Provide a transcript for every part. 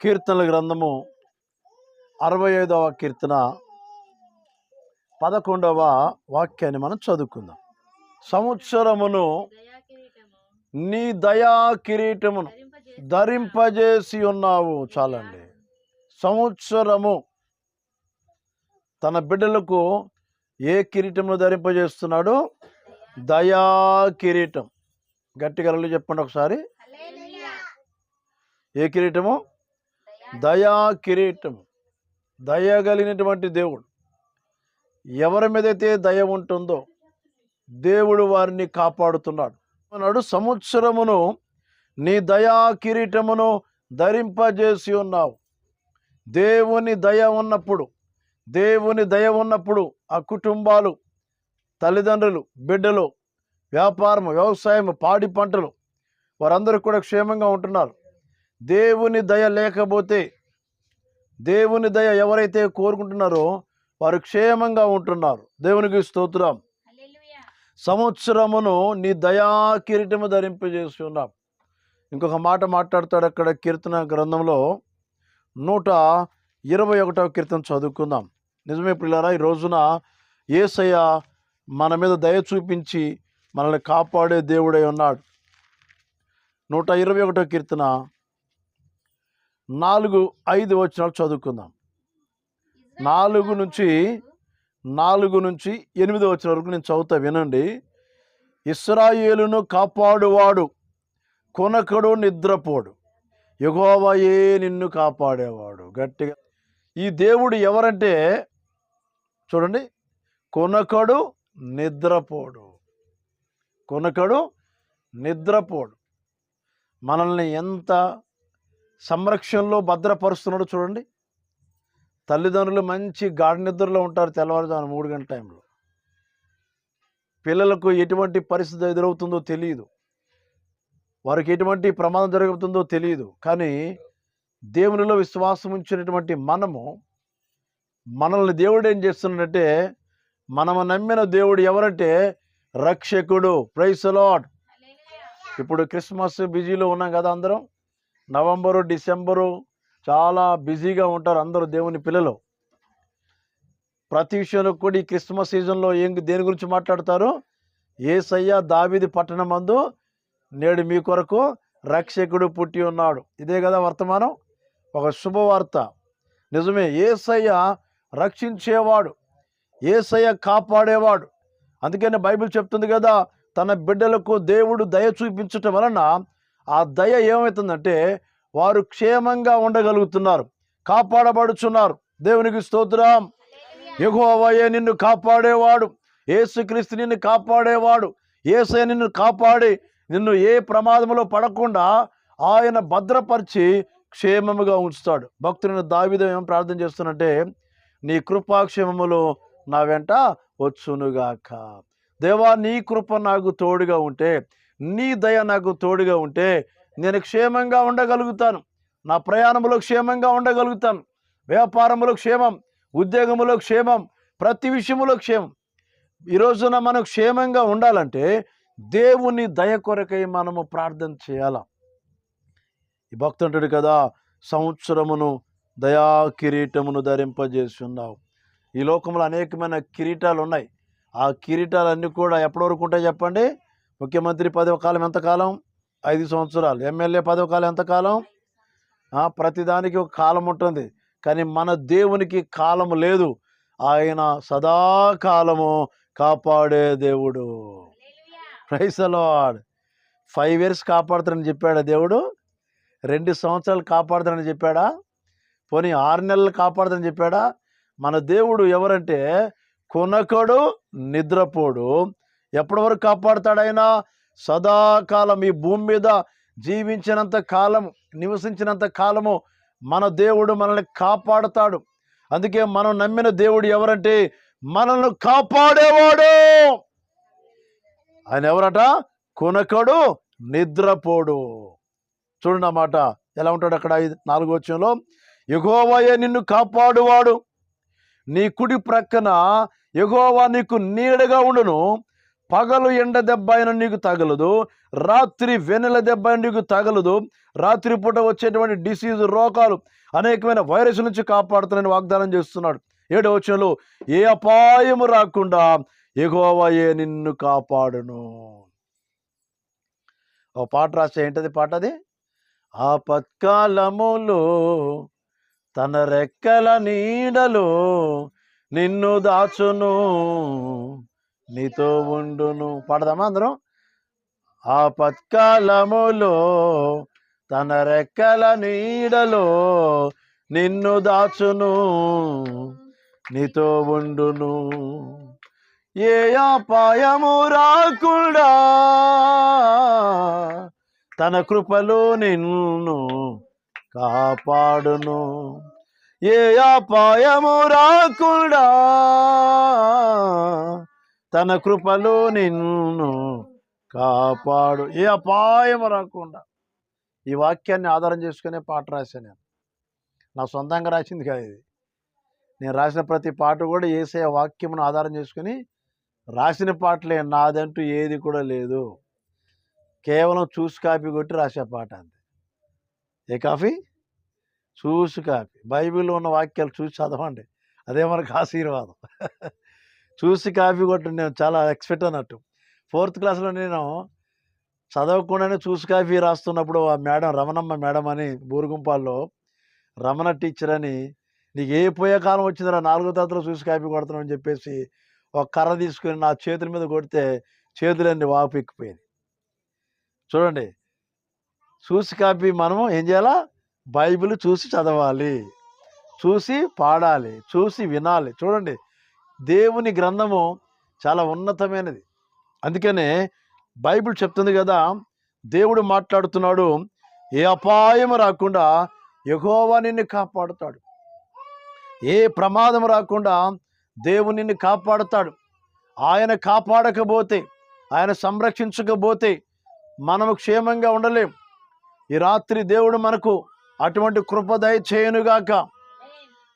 కీర్తనల గ్రంథము అరవై ఐదవ కీర్తన పదకొండవ వాక్యాన్ని మనం చదువుకుందాం. సంవత్సరమును నీ దయా కిరీటమును ధరింపజేసి ఉన్నావు చాలండి. సంవత్సరము తన బిడ్డలకు ఏ కిరీటమును ధరింపజేస్తున్నాడు? దయా కిరీటం. గట్టి కలలు చెప్పండి ఒకసారి. ఏ కిరీటము? దయా కిరీటం దయగలిగినటువంటి దేవుడు. ఎవరి మీదైతే దయ ఉంటుందో దేవుడు వారిని కాపాడుతున్నాడు. అన్నాడు సంవత్సరమును నీ దయా కిరీటమును ధరింపజేసి ఉన్నావు. దేవుని దయ ఉన్నప్పుడు దేవుని దయ ఉన్నప్పుడు ఆ కుటుంబాలు తల్లిదండ్రులు బిడ్డలు వ్యాపారం వ్యవసాయం పాడి పంటలు వారందరూ కూడా క్షేమంగా ఉంటున్నారు. దేవుని దయ లేకపోతే దేవుని దయ ఎవరైతే కోరుకుంటున్నారో వారు క్షేమంగా ఉంటున్నారు. దేవునికి స్తోత్రం. సంవత్సరమును నీ దయా కిరీటము ధరింపజేసి ఉన్నాం. ఇంకొక మాట మాట్లాడతాడు అక్కడ కీర్తన గ్రంథంలో. నూట ఇరవై ఒకటవ కీర్తన చదువుకుందాం. నిజమే పిల్లరా ఈ రోజున ఏసయ్య మన మీద దయ చూపించి మనల్ని కాపాడే దేవుడై ఉన్నాడు. నూట ఇరవై ఒకటో కీర్తన. నాలుగు ఐదు వచనాలు చదువుకుందాం. నాలుగు నుంచి నాలుగు నుంచి ఎనిమిది వచ్చిన వరకు నేను చదువుతా వినండి. ఇస్రాయేలును కాపాడువాడు కొనకడు నిద్రపోడు. యెహోవాయే నిన్ను కాపాడేవాడు. గట్టిగా. ఈ దేవుడు ఎవరంటే? చూడండి. కొనకడు నిద్రపోడు. కొనకడు నిద్రపోడు. మనల్ని ఎంత సంరక్షణలో భద్రపరుస్తున్నాడో చూడండి. తల్లిదండ్రులు మంచి గాఢ నిద్రలో ఉంటారు తెల్లవారుజామున మూడు గంటల టైంలో. పిల్లలకు ఎటువంటి పరిస్థితి ఎదురవుతుందో తెలియదు వారికి ఎటువంటి ప్రమాదం జరుగుతుందో తెలియదు కానీ దేవునిలో విశ్వాసం ఉంచినటువంటి మనము మనల్ని దేవుడు ఏం చేస్తున్నాడంటే మనము నమ్మిన దేవుడు ఎవరంటే రక్షకుడు. ప్రైస్ లాడ్ ఇప్పుడు క్రిస్మస్ బిజీలో ఉన్నాం కదా అందరం. నవంబరు డిసెంబరు చాలా బిజీగా ఉంటారు అందరూ దేవుని పిల్లలు. ప్రతి విషయంలో కూడా ఈ క్రిస్మస్ సీజన్లో ఏం దేని గురించి మాట్లాడతారు? ఏసయ్య దావిది పట్టణం మందు నేడు మీ కొరకు రక్షకుడు పుట్టి ఉన్నాడు. ఇదే కదా వర్తమానం? ఒక శుభవార్త. నిజమే ఏసయ్య రక్షించేవాడు. ఏసయ్య కాపాడేవాడు. అందుకని బైబిల్ చెప్తుంది కదా తన బిడ్డలకు దేవుడు దయ చూపించటం వలన ఆ దయ ఏమవుతుందంటే వారు క్షేమంగా ఉండగలుగుతున్నారు కాపాడబడుచున్నారు. దేవునికి స్తోత్రం. యెహోవాయే నిన్ను కాపాడేవాడు. యేసుక్రీస్తు నిన్ను కాపాడేవాడు. ఏసే నిన్ను కాపాడి నిన్ను ఏ ప్రమాదంలో పడకుండా ఆయన భద్రపరిచి క్షేమముగా ఉంచుతాడు. భక్తుడిని దావిదం ఏం ప్రార్థన చేస్తున్నట్టే నీ కృపాక్షేమములు నా వెంట వచ్చునుగాక. దేవా నీ కృప నాకు తోడుగా ఉంటే నీ దయ నాకు తోడుగా ఉంటే నేను క్షేమంగా ఉండగలుగుతాను. నా ప్రయాణంలో క్షేమంగా ఉండగలుగుతాను. వ్యాపారంలో క్షేమం ఉద్యోగంలో క్షేమం ప్రతి విషయంలో క్షేమం. ఈ రోజున మనం క్షేమంగా ఉండాలంటే దేవుని దయ కొరకై మనము ప్రార్థన చేయాల? ఈ భక్తుంటాడు కదా సంవత్సరమును దయా కిరీటమును ధరింపజేసి ఉన్నావు ఈ లోకంలో అనేకమైన కిరీటాలు ఉన్నాయి ఆ కిరీటాలన్నీ కూడా ఎప్పటివరకు ఉంటాయి చెప్పండి? ముఖ్యమంత్రి పదవ కాలం ఎంతకాలం ఐదు సంవత్సరాలు. ఎమ్మెల్యే పదవకాలం ఎంతకాలం ప్రతిదానికి ఒక కాలం ఉంటుంది. కానీ మన దేవునికి కాలము లేదు. ఆయన సదాకాలము కాపాడే దేవుడు. ప్రైస్ అలాడ్ ఫైవ్ ఇయర్స్ కాపాడుతాడని చెప్పాడా దేవుడు? రెండు సంవత్సరాలు కాపాడుతాడని చెప్పాడా? పోనీ ఆరు నెలలు కాపాడుతారని చెప్పాడా? మన దేవుడు ఎవరంటే కొనకడు నిద్రపోడు. ఎప్పటి వరకు కాపాడుతాడు సదాకాలం ఈ భూమి మీద జీవించినంత కాలం నివసించినంత కాలము మన దేవుడు మనల్ని కాపాడుతాడు. అందుకే మనం నమ్మిన దేవుడు ఎవరంటే మనల్ని కాపాడేవాడు! ఆయన ఎవరట? కొనకడు నిద్రపోడు. చూడండి అన్నమాట మాట. ఎలా ఉంటాడు అక్కడ ఐదు నాలుగో వచ్చంలో ఎగోవాయే నిన్ను కాపాడువాడు. నీ కుడి ప్రక్కన ఎగోవా నీకు నీడగా ఉండును. పగలు ఎండ దెబ్బ అయిన నీకు తగలదు రాత్రి వెన్నెల దెబ్బ అయిన నీకు తగలదు రాత్రి పూట వచ్చేటువంటి డిసీజ్ రోగాలు అనేకమైన వైరస్ నుంచి కాపాడుతానని వాగ్దానం చేస్తున్నాడు. ఏడో వచనంలో ఏ అపాయము రాకుండా ఎగోవయే నిన్ను కాపాడును. ఓ పాట రాస్తే ఏంటది పాట అది? ఆపత్కాలములో తన రెక్కల నీడలో నిన్ను దాచును. నీతో ఉండును. పాడదామా అందరం? ఆపత్కాలములో తన రెక్కల నీడలో నిన్ను దాచును. నీతో ఉండును. ఏ అపాయము రాకుండా తన కృపలో నిన్ను కాపాడును. ఏ అపాయము రాకుండా తన కృపలో నిన్ను కాపాడు. ఏ అపాయం రాకుండా ఈ వాక్యాన్ని ఆధారం చేసుకునే పాట రాశాను నేను. నా సొంతంగా రాసింది కాదు ఇది. నేను రాసిన ప్రతి పాట కూడా ఏసే వాక్యమును ఆధారం చేసుకుని రాసిన పాటలే. నాదంటూ ఏది కూడా లేదు. కేవలం చూసి కాపీ కొట్టి రాసే పాట అంతే. ఏ కాఫీ? చూసి కాపీ. బైబిల్లో ఉన్న వాక్యాలు చూసి చదవండి. అదే మనకు ఆశీర్వాదం. చూసి కాఫీ కొట్టి నేను చాలా ఎక్స్పెక్ట్ అన్నట్టు. ఫోర్త్ క్లాస్లో నేను చదవకుండానే చూసి కాఫీ రాస్తున్నప్పుడు ఆ మేడం రమణమ్మ మేడం అని బూరుగుంపాల్లో రమణ టీచర్ అని నీకు ఏ పోయే కాలం వచ్చిందిరా నాలుగో తరగతిలో చూసి కాఫీ కొడుతున్నావు అని చెప్పేసి ఒక కర్ర తీసుకొని నా చేతుల మీద కొడితే చేతులన్నీ వాపు ఎక్కిపోయింది చూడండి. చూసి కాపీ మనము ఏం చేయాలా? బైబిల్ చూసి చదవాలి. చూసి పాడాలి. చూసి వినాలి. చూడండి. దేవుని గ్రంథము చాలా ఉన్నతమైనది. అందుకనే బైబిల్ చెప్తుంది కదా దేవుడు మాట్లాడుతున్నాడు ఏ అపాయం రాకుండా యహోవా నిన్ను కాపాడుతాడు. ఏ ప్రమాదం రాకుండా దేవుడు నిన్ను కాపాడుతాడు. ఆయన కాపాడకపోతే ఆయన సంరక్షించకపోతే మనము క్షేమంగా ఉండలేం. ఈ రాత్రి దేవుడు మనకు అటువంటి కృపదయ చేయనుగాక.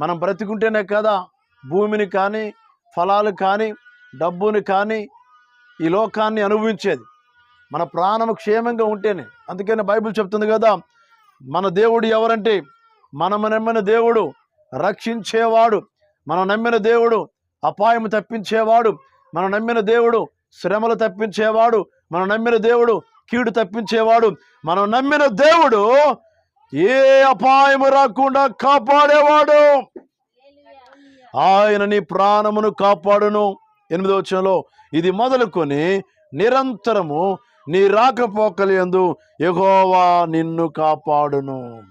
మనం బ్రతికుంటేనే కదా భూమిని కానీ ఫలాలు కానీ డబ్బుని కానీ ఈ లోకాన్ని అనుభవించేది. మన ప్రాణము క్షేమంగా ఉంటేనే. అందుకని బైబిల్ చెప్తుంది కదా మన దేవుడు ఎవరంటే మనము నమ్మిన దేవుడు రక్షించేవాడు. మనం నమ్మిన దేవుడు అపాయం తప్పించేవాడు. మనం నమ్మిన దేవుడు శ్రమలు తప్పించేవాడు. మనం నమ్మిన దేవుడు కీడు తప్పించేవాడు. మనం నమ్మిన దేవుడు ఏ అపాయము రాకుండా కాపాడేవాడు. ఆయన నీ ప్రాణమును కాపాడును. ఎనిమిదో వచ్చంలో ఇది మొదలుకొని నిరంతరము నీ రాకపోకలియందు ఎగోవా నిన్ను కాపాడును.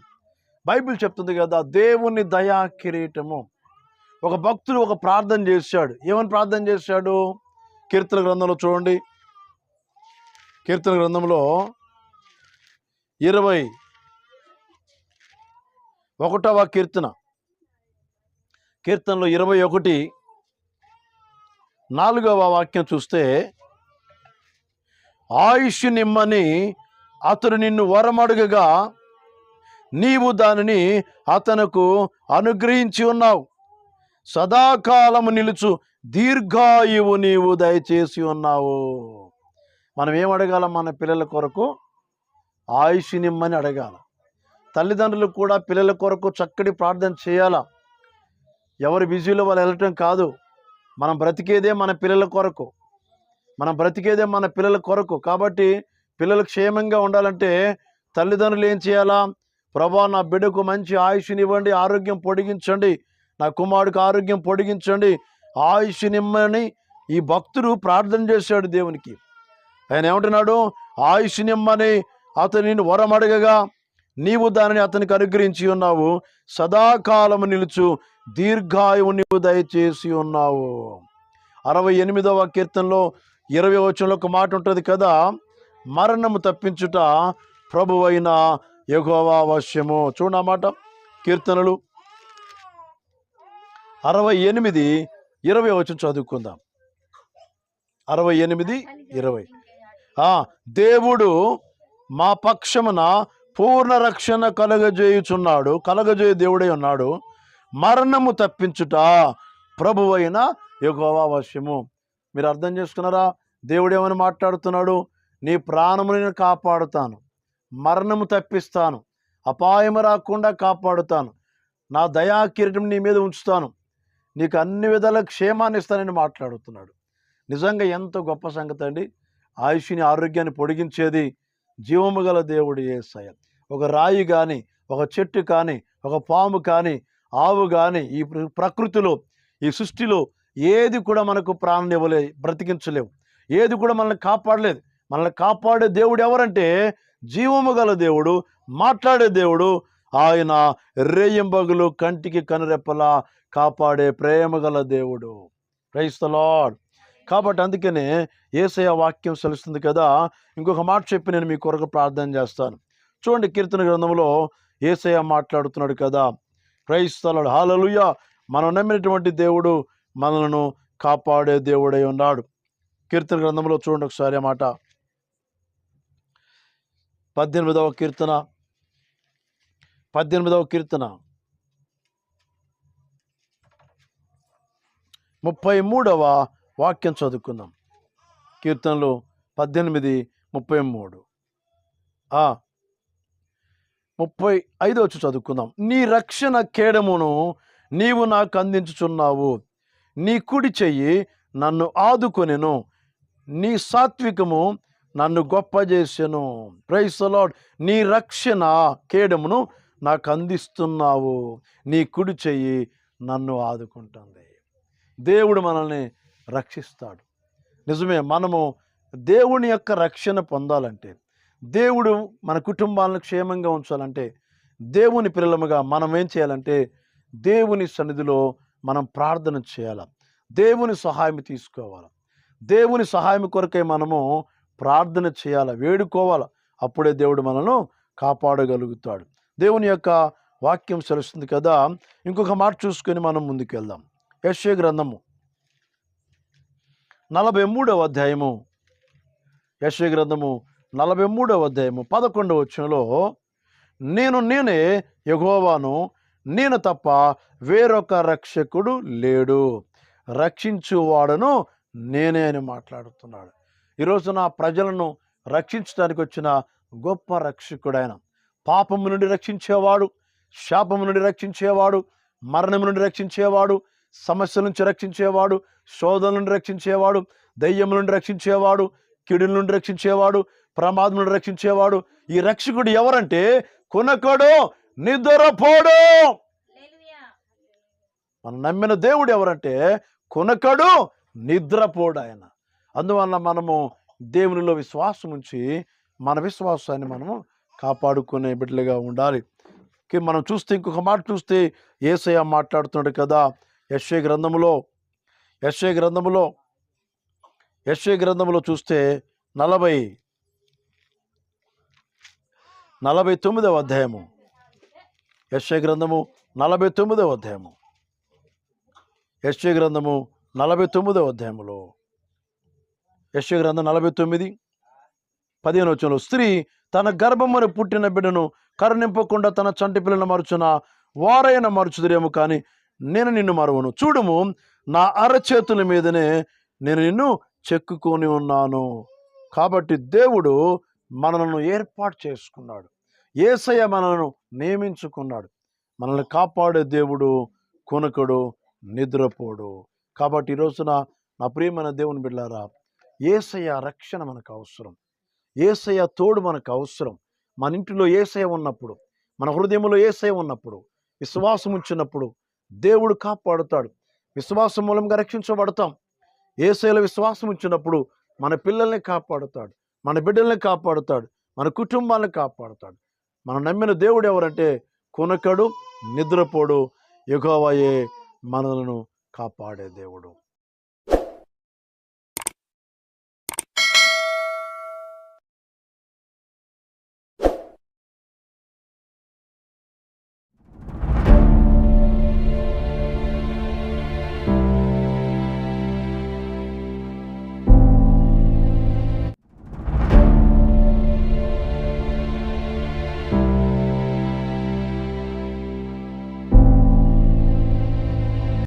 బైబిల్ చెప్తుంది కదా దేవుని దయా కిరీటము. ఒక భక్తుడు ఒక ప్రార్థన చేశాడు. ఏమని ప్రార్థన చేశాడు? కీర్తన గ్రంథంలో చూడండి. కీర్తన గ్రంథంలో ఇరవై ఒకటవ కీర్తన. కీర్తనలో ఇరవై ఒకటి నాలుగవ వాక్యం చూస్తే ఆయుష్ నిమ్మని అతడు నిన్ను వరమడుగగా నీవు దానిని అతనుకు అనుగ్రహించి ఉన్నావు. సదాకాలము నిలుచు దీర్ఘాయువు నీవు దయచేసి ఉన్నావు. మనం ఏం అడగాల మన పిల్లల కొరకు? ఆయుష్ నిమ్మని అడగాల. తల్లిదండ్రులు కూడా పిల్లల కొరకు చక్కటి ప్రార్థన చేయాలా? ఎవరి బిజీలో వాళ్ళు వెళ్ళటం కాదు. మనం బ్రతికేదే మన పిల్లల కొరకు. మనం బ్రతికేదే మన పిల్లల కొరకు. కాబట్టి పిల్లలు క్షేమంగా ఉండాలంటే తల్లిదండ్రులు ఏం చేయాలా? ప్రభా నా బిడ్డకు మంచి ఆయుష్నివ్వండి ఆరోగ్యం పొడిగించండి. నా కుమారుడికి ఆరోగ్యం పొడిగించండి. ఆయుష్నిమ్మని ఈ భక్తుడు ప్రార్థన చేశాడు దేవునికి. ఆయన ఏమంటున్నాడు? ఆయుష్నిమ్మని అతను వరం వరమడగగా నీవు దానిని అతనికి అనుగ్రహించి ఉన్నావు. సదాకాలము నిలుచు దీర్ఘాయువు నీవు దయచేసి ఉన్నావు. అరవై ఎనిమిదవ కీర్తనలో ఇరవై వచనంలో ఒక మాట ఉంటుంది కదా? మరణము తప్పించుట ప్రభువైన యెహోవా వశ్యము చూడ మాట. కీర్తనలు అరవై ఎనిమిది ఇరవై వచ్చి చదువుకుందాం. అరవై ఎనిమిది ఇరవై. దేవుడు మా పక్షమున పూర్ణ రక్షణ కలగజేయుచున్నాడు కలగజేయు దేవుడై ఉన్నాడు. మరణము తప్పించుట ప్రభువైన యెహోవా మీరు అర్థం చేసుకున్నారా? దేవుడేమని మాట్లాడుతున్నాడు? నీ ప్రాణము నేను కాపాడుతాను. మరణము తప్పిస్తాను. అపాయము రాకుండా కాపాడుతాను. నా దయా కిరీటం నీ మీద ఉంచుతాను. నీకు అన్ని విధాల క్షేమాన్ని ఇస్తానని మాట్లాడుతున్నాడు. నిజంగా ఎంత గొప్ప సంగతి అండి. ఆయుష్ని ఆరోగ్యాన్ని పొడిగించేది జీవము గల దేవుడు ఏసయ్య ఒక రాయి కానీ ఒక చెట్టు కానీ ఒక పాము కానీ ఆవు కానీ ఈ ప్రకృతిలో ఈ సృష్టిలో ఏది కూడా మనకు ప్రాణం ఇవ్వలే బ్రతికించలేవు. ఏది కూడా మనల్ని కాపాడలేదు. మనల్ని కాపాడే దేవుడు ఎవరంటే జీవము గల దేవుడు మాట్లాడే దేవుడు ఆయన రేయింబగులు కంటికి కనురెప్పలా కాపాడే ప్రేమ గల దేవుడు. క్రైస్తలాడ్ కాబట్టి అందుకనే ఏసయ వాక్యం సెలుస్తుంది కదా ఇంకొక మాట చెప్పి నేను మీ కొరకు ప్రార్థన చేస్తాను. చూడండి కీర్తన గ్రంథంలో ఏసయ మాట్లాడుతున్నాడు కదా. క్రైస్తలాడు హాలలుయ మనం నమ్మినటువంటి దేవుడు మనలను కాపాడే దేవుడై ఉన్నాడు. కీర్తన గ్రంథంలో చూడండి ఒకసారి అన్నమాట మాట. పద్దెనిమిదవ కీర్తన. పద్దెనిమిదవ కీర్తన. ముప్పై మూడవ వాక్యం చదువుకుందాం. కీర్తనలు పద్దెనిమిది ముప్పై మూడు. ముప్పై ఐదో వచ్చి చదువుకుందాం. నీ రక్షణ కేడమును నీవు నాకు అందించుచున్నావు. నీ కుడి చెయ్యి నన్ను ఆదుకొనెను. నీ సాత్వికము నన్ను గొప్ప చేసెను ప్రైస్ లార్డ్ నీ రక్షణ కేడమును నాకు అందిస్తున్నావు. నీ కుడి చెయ్యి నన్ను ఆదుకుంటుంది. దేవుడు మనల్ని రక్షిస్తాడు. నిజమే మనము దేవుని యొక్క రక్షణ పొందాలంటే దేవుడు మన కుటుంబాలను క్షేమంగా ఉంచాలంటే దేవుని పిల్లలముగా మనం ఏం చేయాలంటే దేవుని సన్నిధిలో మనం ప్రార్థన చేయాలి. దేవుని సహాయం తీసుకోవాలి. దేవుని సహాయం కొరకై మనము ప్రార్థన చేయాలి వేడుకోవాలి. అప్పుడే దేవుడు మనను కాపాడగలుగుతాడు. దేవుని యొక్క వాక్యం తెలుస్తుంది కదా? ఇంకొక మాట చూసుకొని మనం ముందుకు వెళ్దాం గ్రంథము నలభై మూడవ అధ్యాయము. యశ్వ గ్రంథము నలభై మూడవ అధ్యాయము పదకొండవ వచ్చంలో నేను నేనే యగోవాను నేను తప్ప వేరొక రక్షకుడు లేడు. రక్షించువాడను నేనే అని మాట్లాడుతున్నాడు. ఈరోజు నా ప్రజలను రక్షించడానికి వచ్చిన గొప్ప రక్షకుడైన పాపము నుండి రక్షించేవాడు శాపము నుండి రక్షించేవాడు మరణము నుండి రక్షించేవాడు సమస్యల నుంచి రక్షించేవాడు శోధన నుండి రక్షించేవాడు దయ్యం నుండి రక్షించేవాడు కిడుల నుండి రక్షించేవాడు ప్రమాదం నుండి రక్షించేవాడు. ఈ రక్షకుడు ఎవరంటే కొనకడు నిద్రపోడు. మనం నమ్మిన దేవుడు ఎవరంటే కొనకడు నిద్రపోడు ఆయన. అందువల్ల మనము దేవునిలో విశ్వాసం ఉంచి మన విశ్వాసాన్ని మనము కాపాడుకునే బిడ్డలుగా ఉండాలి. కి మనం చూస్తే ఇంకొక మాట చూస్తే ఏసయ్య మాట్లాడుతున్నాడు కదా యశ్వ గ్రంథములో యశ్వ గ్రంథములో యశ్వ గ్రంథములో చూస్తే నలభై నలభై తొమ్మిదవ అధ్యాయము. యశ్వ గ్రంథము నలభై తొమ్మిదవ అధ్యాయము. యశ్వ గ్రంథము నలభై తొమ్మిదవ అధ్యాయములో. యశ్వ గ్రంథం నలభై తొమ్మిది పదిహేను వచ్చంలో స్త్రీ తన గర్భమును పుట్టిన బిడ్డను కరుణింపకుండా తన చంటి పిల్లను మరుచున వారైన మరుచుదురేమో కానీ నేను నిన్ను మరువను. చూడము నా అరచేతుల మీదనే నేను నిన్ను చెక్కుకొని ఉన్నాను. కాబట్టి దేవుడు మనలను ఏర్పాటు చేసుకున్నాడు. ఏసయ్య మనలను నియమించుకున్నాడు. మనల్ని కాపాడే దేవుడు కొనుకడు నిద్రపోడు. కాబట్టి ఈ రోజున నా ప్రియమైన దేవుని బిడ్డారా ఏసయ్య రక్షణ మనకు అవసరం. ఏసయ్య తోడు మనకు అవసరం. మన ఇంటిలో ఏసయ్య ఉన్నప్పుడు మన హృదయంలో ఏసయ్య ఉన్నప్పుడు విశ్వాసం ఉంచినప్పుడు దేవుడు కాపాడుతాడు. విశ్వాసం మూలంగా రక్షించబడతాం. ఏసైలో విశ్వాసం ఉంచినప్పుడు మన పిల్లల్ని కాపాడుతాడు మన బిడ్డల్ని కాపాడుతాడు మన కుటుంబాన్ని కాపాడుతాడు. మనం నమ్మిన దేవుడు ఎవరంటే కొనకడు నిద్రపోడు ఎగోవయే మనలను కాపాడే దేవుడు.